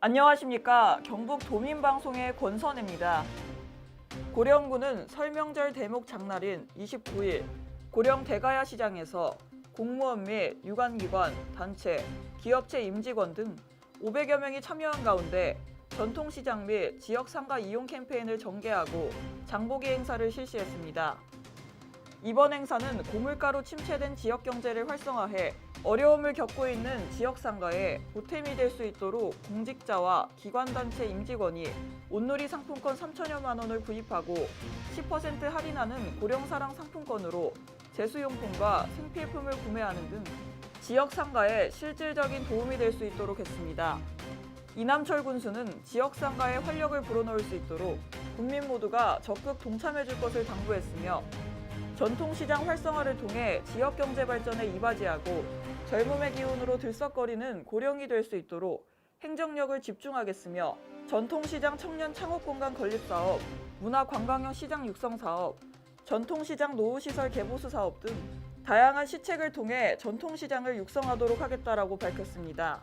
안녕하십니까. 경북 도민방송의 권선혜입니다. 고령군은 설명절 대목 장날인 29일 고령 대가야 시장에서 공무원 및 유관기관, 단체, 기업체 임직원 등 500여 명이 참여한 가운데 전통시장 및 지역 상가 이용 캠페인을 전개하고 장보기 행사를 실시했습니다. 이번 행사는 고물가로 침체된 지역 경제를 활성화해 어려움을 겪고 있는 지역 상가에 보탬이 될 수 있도록 공직자와 기관단체 임직원이 온누리 상품권 3천여만 원을 구입하고 10% 할인하는 고령사랑 상품권으로 제수용품과 생필품을 구매하는 등 지역 상가에 실질적인 도움이 될 수 있도록 했습니다. 이남철 군수는 지역 상가에 활력을 불어넣을 수 있도록 국민 모두가 적극 동참해 줄 것을 당부했으며 전통시장 활성화를 통해 지역 경제 발전에 이바지하고 젊음의 기운으로 들썩거리는 고령이 될 수 있도록 행정력을 집중하겠으며 전통시장 청년 창업공간 건립사업, 문화관광형 시장 육성사업, 전통시장 노후시설 개보수 사업 등 다양한 시책을 통해 전통시장을 육성하도록 하겠다라고 밝혔습니다.